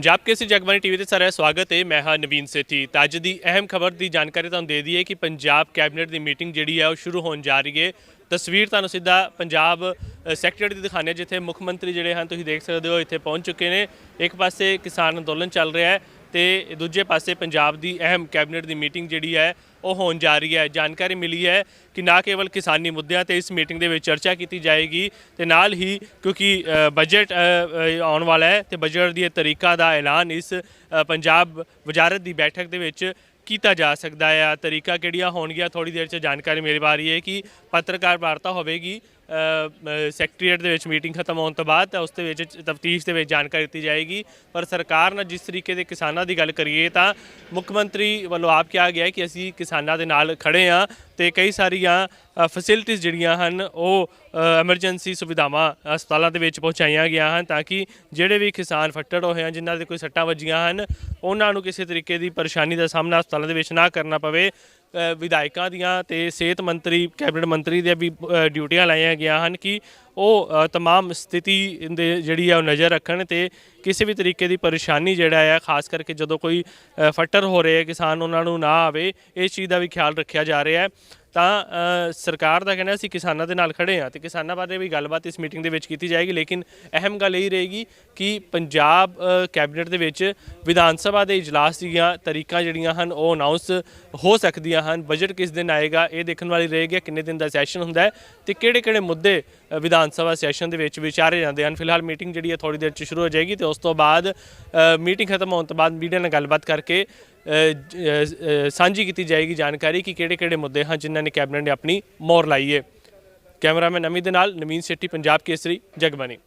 Punjab Kesari Jagbani TV ਤੇ ਸਾਰਿਆਂ ਦਾ ਸਵਾਗਤ ਹੈ। ਮੈਂ ਹਾਂ ਨਵੀਨ ਸੇਠੀ। ਤਾਂ ਅੱਜ ਦੀ ਅਹਿਮ ਖਬਰ ਦੀ ਜਾਣਕਾਰੀ ਤੁਹਾਨੂੰ ਦੇ ਦਈਏ ਕਿ ਪੰਜਾਬ ਕੈਬਨਿਟ ਦੀ ਮੀਟਿੰਗ ਜਿਹੜੀ ਹੈ ਉਹ ਸ਼ੁਰੂ ਹੋਣ ਜਾ ਰਹੀ ਹੈ। ਤਸਵੀਰ ਤੁਹਾਨੂੰ ਸਿੱਧਾ ਪੰਜਾਬ ਸੈਕਟਰੀ ਸੈਕਟਰੀਏਟ ਦੀ ਦਿਖਾਣੇ ਜਿੱਥੇ ਮੁੱਖ ਮੰਤਰੀ ਜਿਹੜੇ ਹਨ, ਤੁਸੀਂ ਦੇਖ ਸਕਦੇ ਹੋ, ਇੱਥੇ ਪਹੁੰਚ ਚੁੱਕੇ ਨੇ। ਇੱਕ ਪਾਸੇ ਕਿਸਾਨ ਅੰਦੋਲਨ ਚੱਲ ਰਿਹਾ ਹੈ। ਤੇ ਦੂਜੇ ਪਾਸੇ ਪੰਜਾਬ ਦੀ ਅਹਿਮ ਕੈਬਨਿਟ ਦੀ ਮੀਟਿੰਗ ਜਿਹੜੀ ਹੈ, ਉਹ ਹੋਣ ਜਾ ਰਹੀ ਹੈ। ਜਾਣਕਾਰੀ ਮਿਲੀ ਹੈ ਕਿ ਨਾ ਕੇਵਲ ਕਿਸਾਨੀ ਮੁੱਦਿਆਂ ਤੇ ਇਸ ਮੀਟਿੰਗ ਦੇ ਵਿੱਚ ਚਰਚਾ ਕੀਤੀ ਜਾਏਗੀ ਤੇ ਨਾਲ ਹੀ ਕਿਉਂਕਿ ਬਜਟ ਆਉਣ ਵਾਲਾ ਹੈ ਤੇ ਬਜਟ ਦੀ ਤਰੀਕਾ ਦਾ ਐਲਾਨ ਇਸ ਪੰਜਾਬ ਵਜ਼ਾਰਤ ਦੀ ਬੈਠਕ ਦੇ ਵਿੱਚ ਕੀਤਾ ਜਾ ਸਕਦਾ ਹੈ। ਤਰੀਕਾ ਕਿਹੜੀਆਂ ਹੋਣਗੀਆਂ ਥੋੜੀ ਦੇਰ ਚ ਜਾਣਕਾਰੀ ਮਿਲ ਪਾ ਰਹੀ ਹੈ ਕਿ ਪੱਤਰਕਾਰ ਵਾਰਤਾ ਹੋਵੇਗੀ। ਸੈਕਟਰੀਏਟ ਦੇ ਵਿੱਚ ਮੀਟਿੰਗ ਖਤਮ ਹੋਣ ਤੋਂ ਬਾਅਦ ਤਾਂ ਉਸ ਦੇ ਵਿੱਚ ਤਫਤੀਸ਼ ਦੇ ਵਿੱਚ ਜਾਣਕਾਰੀ ਦਿੱਤੀ ਜਾਏਗੀ। ਪਰ ਸਰਕਾਰ ਨਾਲ ਜਿਸ ਤਰੀਕੇ ਦੇ ਕਿਸਾਨਾਂ ਦੀ ਗੱਲ ਕਰੀਏ ਤਾਂ ਮੁੱਖ ਮੰਤਰੀ ਵੱਲੋਂ ਆਪ ਕਿਹਾ ਗਿਆ ਕਿ ਅਸੀਂ ਕਿਸਾਨਾਂ ਦੇ ਨਾਲ ਖੜੇ ਹਾਂ ਤੇ ਕਈ ਸਾਰੀਆਂ ਫੈਸਿਲਿਟੀਆਂ ਜਿਹੜੀਆਂ ਹਨ ਉਹ ਐਮਰਜੈਂਸੀ ਸੁਵਿਧਾਵਾਂ ਹਸਪਤਾਲਾਂ ਦੇ ਵਿੱਚ ਪਹੁੰਚਾਈਆਂ ਗਿਆ ਹਨ ਤਾਂ ਕਿ ਜਿਹੜੇ ਵੀ ਕਿਸਾਨ ਫੱਟੜ ਹੋਏ ਹਨ, ਜਿਨ੍ਹਾਂ ਦੇ ਕੋਈ ਸੱਟਾਂ ਵੱਜੀਆਂ ਹਨ, ਉਹਨਾਂ ਨੂੰ ਕਿਸੇ ਤਰੀਕੇ ਦੀ ਪਰੇਸ਼ਾਨੀ ਦਾ ਸਾਹਮਣਾ ਹਸਪਤਾਲਾਂ ਦੇ ਵਿੱਚ ਨਾ ਕਰਨਾ ਪਵੇ। ਵਿਧਾਇਕਾਂ ਦੀਆਂ ਤੇ ਸਿਹਤ ਮੰਤਰੀ ਕੈਬਨਿਟ ਮੰਤਰੀ ਦੀਆਂ ਵੀ ਡਿਊਟੀਆਂ ਲਾਈਆਂ ਗਿਆ ਹਨ ਕਿ ਉਹ ਅ, ਤਮਾਮ ਸਥਿਤੀ ਦੇ ਜਿਹੜੀ ਆ ਉਹ ਨਜ਼ਰ ਰੱਖਣ ਤੇ ਕਿਸੇ ਵੀ ਤਰੀਕੇ ਦੀ ਪਰੇਸ਼ਾਨੀ ਜਿਹੜਾ ਆ ਖਾਸ ਕਰਕੇ ਜਦੋਂ ਕੋਈ ਅ, ਫੱਟਰ ਹੋ ਰਹੇ ਕਿਸਾਨ ਉਹਨਾਂ ਨੂੰ ਨਾ ਆਵੇ ਇਸ ਚੀਜ਼ ਦਾ ਵੀ ਖਿਆਲ ਰੱਖਿਆ ਜਾ ਰਿਹਾ ਹੈ। ਤਾਂ ਸਰਕਾਰ ਦਾ ਕਹਿਣਾ ਅਸੀਂ ਕਿਸਾਨਾਂ ਦੇ ਨਾਲ ਖੜੇ ਆ ਤੇ ਕਿਸਾਨਾਂ ਬਾਰੇ ਵੀ ਗੱਲਬਾਤ ਇਸ ਮੀਟਿੰਗ ਦੇ ਵਿੱਚ ਕੀਤੀ ਜਾਏਗੀ, ਲੇਕਿਨ ਅਹਿਮ ਗੱਲ ਇਹ ਰਹੇਗੀ ਕਿ ਪੰਜਾਬ ਕੈਬਨਿਟ ਦੇ ਵਿੱਚ ਵਿਧਾਨ ਸਭਾ ਦੇ ਇਜਲਾਸ ਦੀਆਂ ਤਰੀਕਾਂ ਜਿਹੜੀਆਂ ਹਨ, ਉਹ ਅਨਾਉਂਸ ਹੋ ਸਕਦੀਆਂ ਹਨ। ਬਜਟ ਕਿਸ ਦਿਨ ਆਏਗਾ, ਇਹ ਦੇਖਣ ਵਾਲੀ ਰਹੇਗੀ ਕਿੰਨੇ ਦਿਨ ਦਾ ਸੈਸ਼ਨ ਹੁੰਦਾ ਹੈ ਤੇ ਕਿਹੜੇ ਕਿਹੜੇ ਮੁੱਦੇ ਵਿਧਾਨ ਸਭਾ ਸੈਸ਼ਨ ਦੇ ਵਿੱਚ ਵਿਚਾਰੇ ਜਾਂਦੇ ਹਨ। ਫਿਲਹਾਲ ਮੀਟਿੰਗ ਜਿਹੜੀ ਹੈ ਥੋੜੀ ਦੇਰ ਚ ਸ਼ੁਰੂ ਹੋ ਜਾਏਗੀ ਤੇ ਉਸ ਤੋਂ ਬਾਅਦ ਮੀਟਿੰਗ ਖਤਮ ਹੋਣ ਤੋਂ ਬਾਅਦ ਮੀਡੀਆ ਨਾਲ ਗੱਲਬਾਤ ਕਰਕੇ ਸਾਂਝੀ ਕੀਤੀ ਜਾਏਗੀ ਜਾਣਕਾਰੀ ਕਿ ਕਿਹੜੇ ਕਿਹੜੇ ਮੁੱਦੇ ਹਨ ਜਿਨ੍ਹਾਂ ਨੇ ਕੈਬਨਿਟ ਨੇ ਆਪਣੀ ਮੋਹਰ ਲਾਈ ਹੈ। ਕੈਮਰਾਮੈਨ ਅਮੀ ਦੇ ਨਾਲ ਨਵੀਨ ਸੇਠੀ, ਪੰਜਾਬ ਕੇਸਰੀ, ਜਗਬਾਣੀ।